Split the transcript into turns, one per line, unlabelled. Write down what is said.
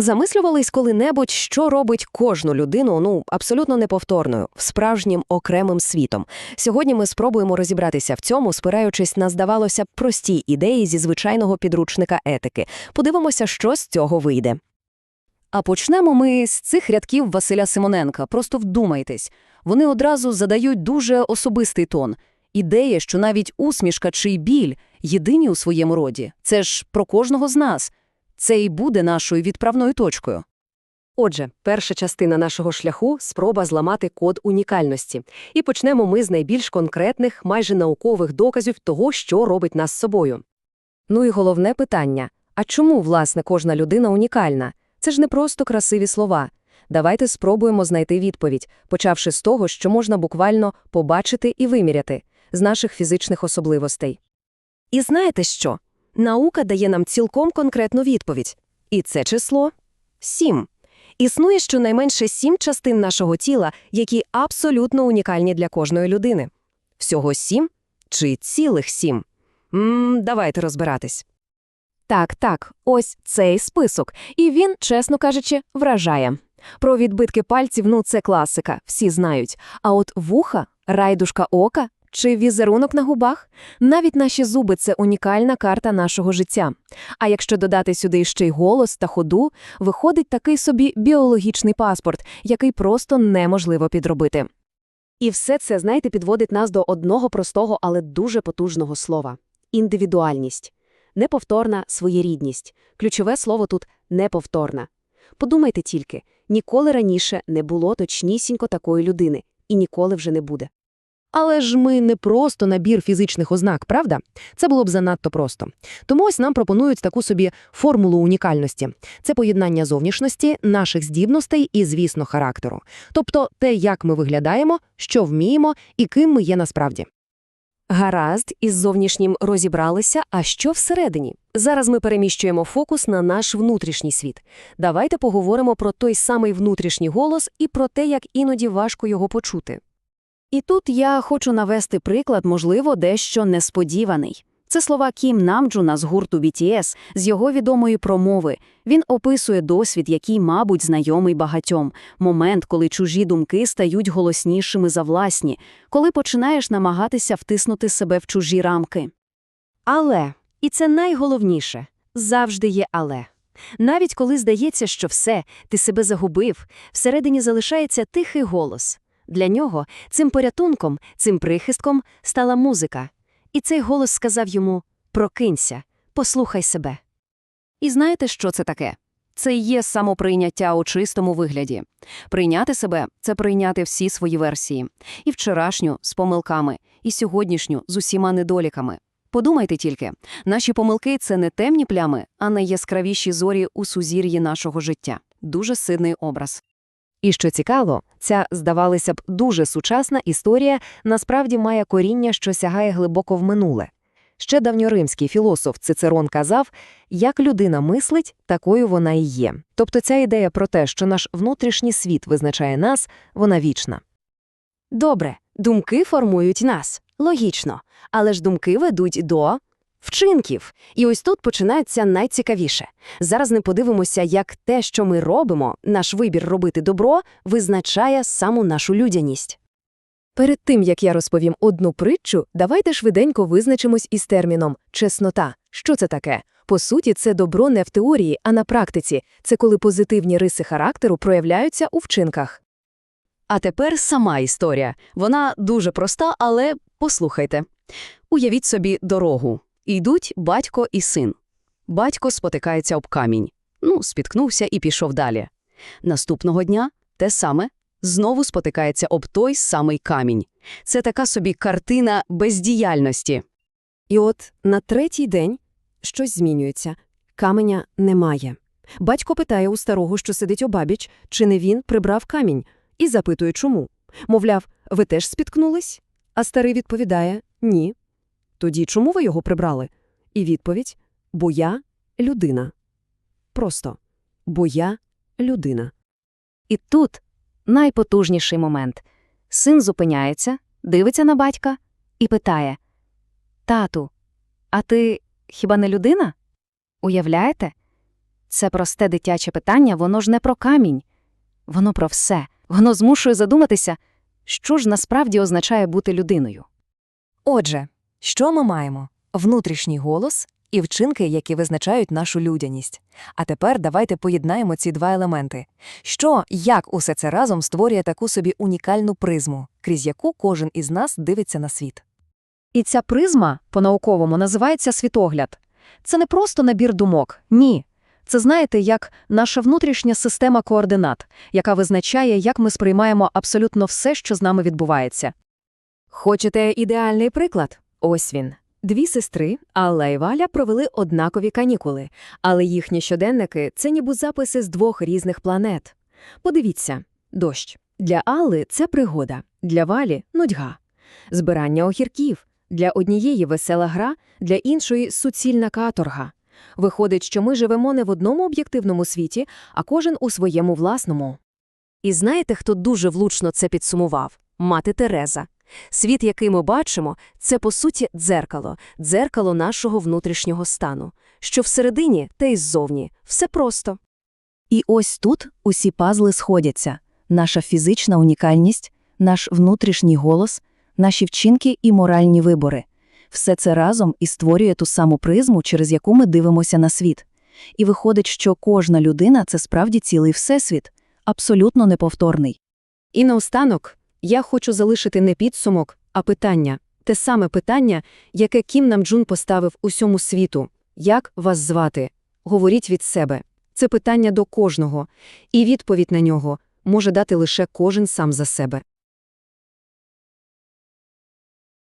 Замислювались коли-небудь, що робить кожну людину, ну, абсолютно неповторною, справжнім окремим світом. Сьогодні ми спробуємо розібратися в цьому, спираючись на, здавалося прості ідеї зі звичайного підручника етики. Подивимося, що з цього вийде.
А почнемо ми з цих рядків Василя Симоненка. Просто вдумайтесь. Вони одразу задають дуже особистий тон. Ідея, що навіть усмішка чи біль єдині у своєму роді. Це ж про кожного з нас. Це і буде нашою відправною точкою.
Отже, перша частина нашого шляху – спроба зламати код унікальності. І почнемо ми з найбільш конкретних, майже наукових доказів того, що робить нас собою. Ну і головне питання – а чому, власне, кожна людина унікальна? Це ж не просто красиві слова. Давайте спробуємо знайти відповідь, почавши з того, що можна буквально побачити і виміряти, з наших фізичних особливостей. І знаєте що? Наука дає нам цілком конкретну відповідь. І це число – сім. Існує щонайменше сім частин нашого тіла, які абсолютно унікальні для кожної людини. Всього сім чи цілих сім? М, давайте розбиратись. Так, так, ось цей список. І він, чесно кажучи, вражає. Про відбитки пальців, ну це класика, всі знають. А от вуха, райдушка ока чи візерунок на губах? Навіть наші зуби – це унікальна карта нашого життя. А якщо додати сюди ще й голос та ходу, виходить такий собі біологічний паспорт, який просто неможливо підробити. І все це, знаєте, підводить нас до одного простого, але дуже потужного слова – індивідуальність. Неповторна своєрідність. Ключове слово тут неповторна. Подумайте тільки, ніколи раніше не було точнісінько такої людини, і ніколи вже не буде. Але ж ми не просто набір фізичних ознак, правда? Це було б занадто просто. Тому ось нам пропонують таку собі формулу унікальності. Це поєднання зовнішності, наших здібностей і, звісно, характеру. Тобто те, як ми виглядаємо, що вміємо і ким ми є насправді. Гаразд, із зовнішнім розібралися, а що всередині? Зараз ми переміщуємо фокус на наш внутрішній світ. Давайте поговоримо про той самий внутрішній голос і про те, як іноді важко його почути. І тут я хочу навести приклад, можливо, дещо несподіваний. Це слова Кім Намджуна з гурту BTS з його відомої промови. Він описує досвід, який, мабуть, знайомий багатьом. Момент, коли чужі думки стають голоснішими за власні, коли починаєш намагатися втиснути себе в чужі рамки. Але, і це найголовніше, завжди є але. Навіть коли здається, що все, ти себе загубив, всередині залишається тихий голос. Для нього цим порятунком, цим прихистком стала музика. І цей голос сказав йому «Прокинься, послухай себе». І знаєте, що це таке? Це і є самоприйняття у чистому вигляді. Прийняти себе це прийняти всі свої версії. І вчорашню з помилками, і сьогоднішню з усіма недоліками. Подумайте тільки, наші помилки це не темні плями, а найяскравіші зорі у сузір'ї нашого життя. Дуже сильний образ. І що цікаво, ця, здавалося б, дуже сучасна історія насправді має коріння, що сягає глибоко в минуле. Ще давньоримський філософ Цицерон казав, як людина мислить, такою вона і є. Тобто ця ідея про те, що наш внутрішній світ визначає нас, вона вічна. Добре, думки формують нас. Логічно. Але ж думки ведуть до вчинків. І ось тут починається найцікавіше. Зараз не подивимося, як те, що ми робимо, наш вибір робити добро, визначає саму нашу людяність. Перед тим, як я розповім одну притчу, давайте швиденько визначимось із терміном «чеснота». Що це таке? По суті, це добро не в теорії, а на практиці. Це коли позитивні риси характеру проявляються у вчинках. А тепер сама історія. Вона дуже проста, але послухайте. Уявіть собі дорогу. Йдуть батько і син. Батько спотикається об камінь. Ну, спіткнувся і пішов далі. Наступного дня те саме знову спотикається об той самий камінь. Це така собі картина бездіяльності. І от на третій день щось змінюється. Каменя немає. Батько питає у старого, що сидить обабіч, чи не він прибрав камінь, і запитує, чому. Мовляв, ви теж спіткнулись? А старий відповідає ні. Тоді чому ви його прибрали? І відповідь бо я людина. Просто бо я людина. І тут найпотужніший момент. Син зупиняється, дивиться на батька і питає Тату, а ти хіба не людина? Уявляєте?
Це просте дитяче питання, воно ж не про камінь. Воно про все. Воно змушує задуматися, що ж насправді означає бути людиною.
Отже, що ми маємо? Внутрішній голос і вчинки, які визначають нашу людяність. А тепер давайте поєднаємо ці два елементи. Що, як усе це разом створює таку собі унікальну призму, крізь яку кожен із нас дивиться на світ.
І ця призма, по-науковому, називається світогляд. Це не просто набір думок, ні. Це, знаєте, як наша внутрішня система координат, яка визначає, як ми сприймаємо абсолютно все, що з нами відбувається.
Хочете ідеальний приклад? Ось він. Дві сестри, Алла і Валя, провели однакові канікули, але їхні щоденники – це ніби записи з двох різних планет. Подивіться, дощ. Для Алли – це пригода, для Валі – нудьга. Збирання огірків. Для однієї весела гра, для іншої – суцільна каторга. Виходить, що ми живемо не в одному об'єктивному світі, а кожен у своєму власному. І знаєте, хто дуже влучно це підсумував? Мати Тереза. Світ, який ми бачимо, це, по суті, дзеркало, дзеркало нашого внутрішнього стану. Що всередині, те й ззовні. Все просто.
І ось тут усі пазли сходяться. Наша фізична унікальність, наш внутрішній голос, наші вчинки і моральні вибори. Все це разом і створює ту саму призму, через яку ми дивимося на світ. І виходить, що кожна людина – це справді цілий всесвіт, абсолютно неповторний.
І наостанок я хочу залишити не підсумок, а питання. Те саме питання, яке Кім Намджун поставив усьому світу. Як вас звати? Говоріть від себе. Це питання до кожного. І відповідь на нього може дати лише кожен сам за себе.